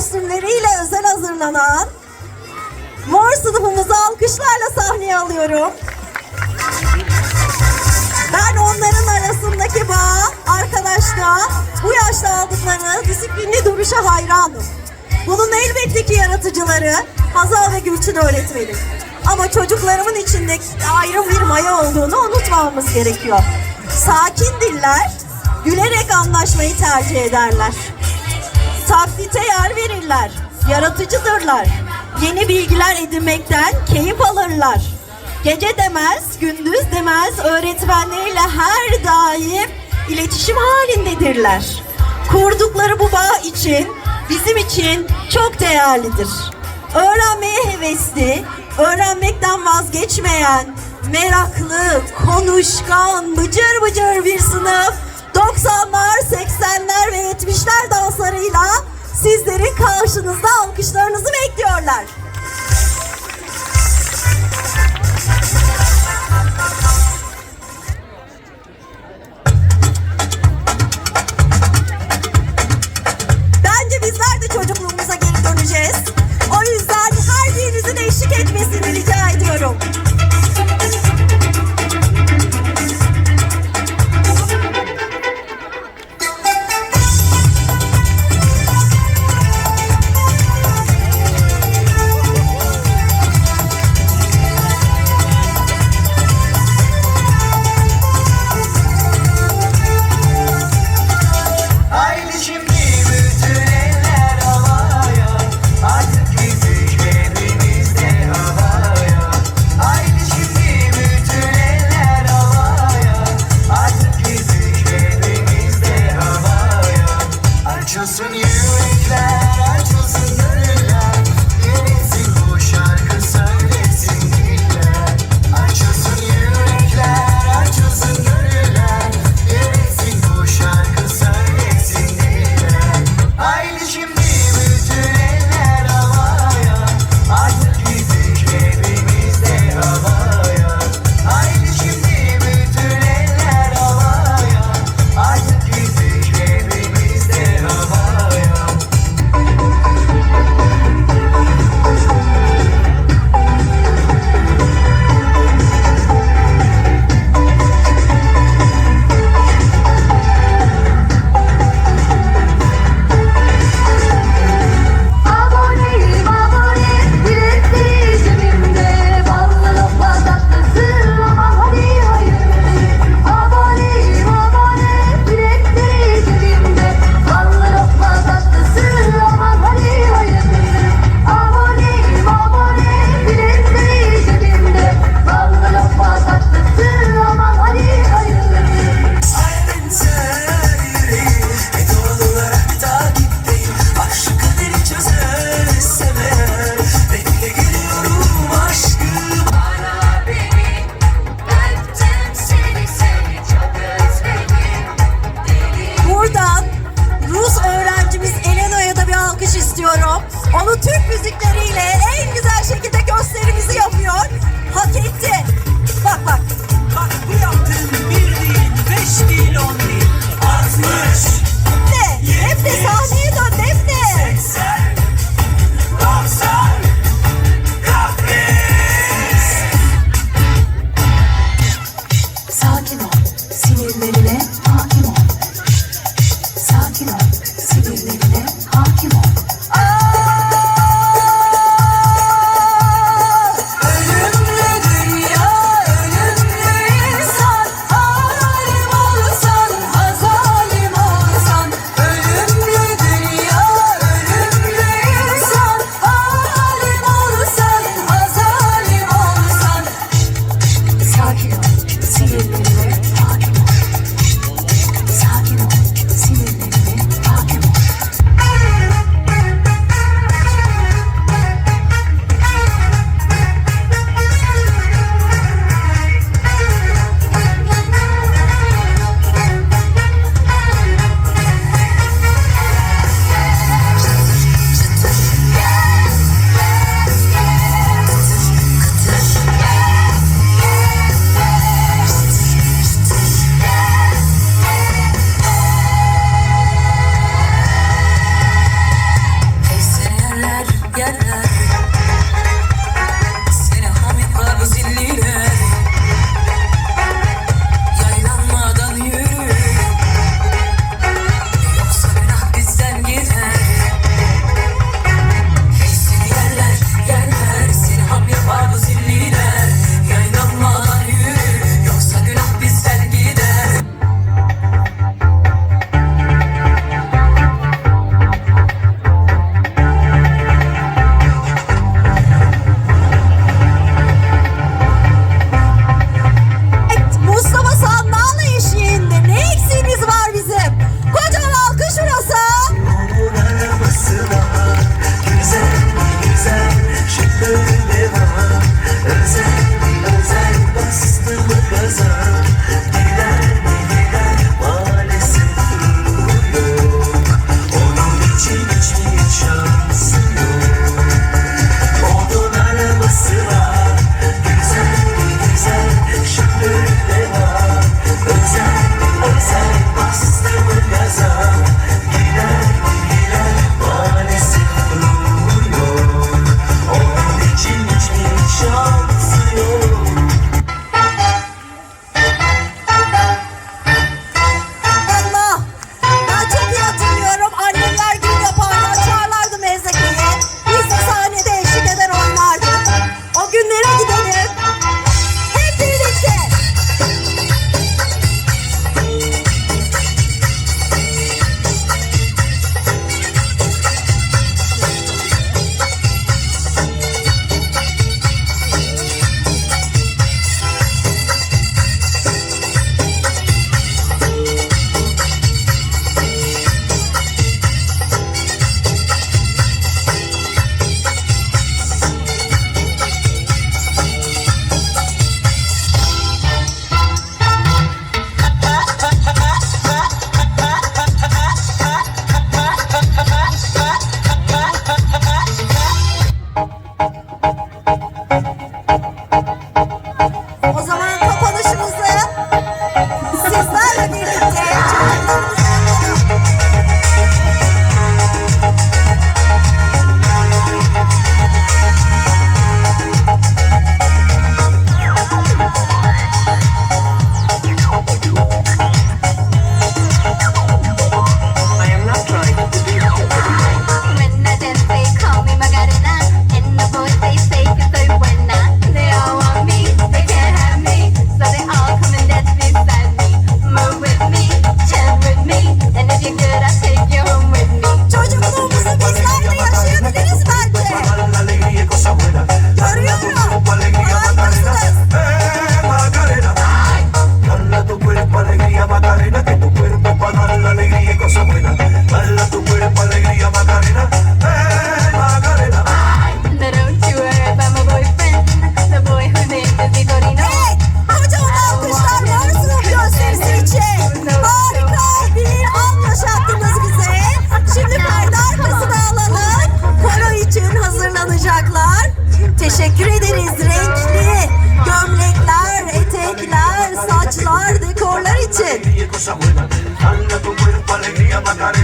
kostümleriyle özel hazırlanan mor sınıfımızı alkışlarla sahneye alıyorum. Ben onların arasındaki bağ, arkadaşlığa, bu yaşta aldıkları disiplinli duruşa hayranım. Bunun elbette ki yaratıcıları Hazal ve Gülçin öğretmenim. Ama çocuklarımın içinde ayrı bir maya olduğunu unutmamamız gerekiyor. Sakin diller, gülerek anlaşmayı tercih ederler. Taklite yer verirler, yaratıcıdırlar. Yeni bilgiler edinmekten keyif alırlar. Gece demez, gündüz demez öğretmenleriyle her daim iletişim halindedirler. Kurdukları bu bağ için, bizim için çok değerlidir. Öğrenmeye hevesli, öğrenmekten vazgeçmeyen, meraklı, konuşkan, bıcır bıcır bir sınıf 90'lar, 80'ler ve 70'ler danslarıyla sizlerin karşınızda alkışlarınızı bekliyorlar. cosa buena. Anda tu cuerpo, alegría, macarena.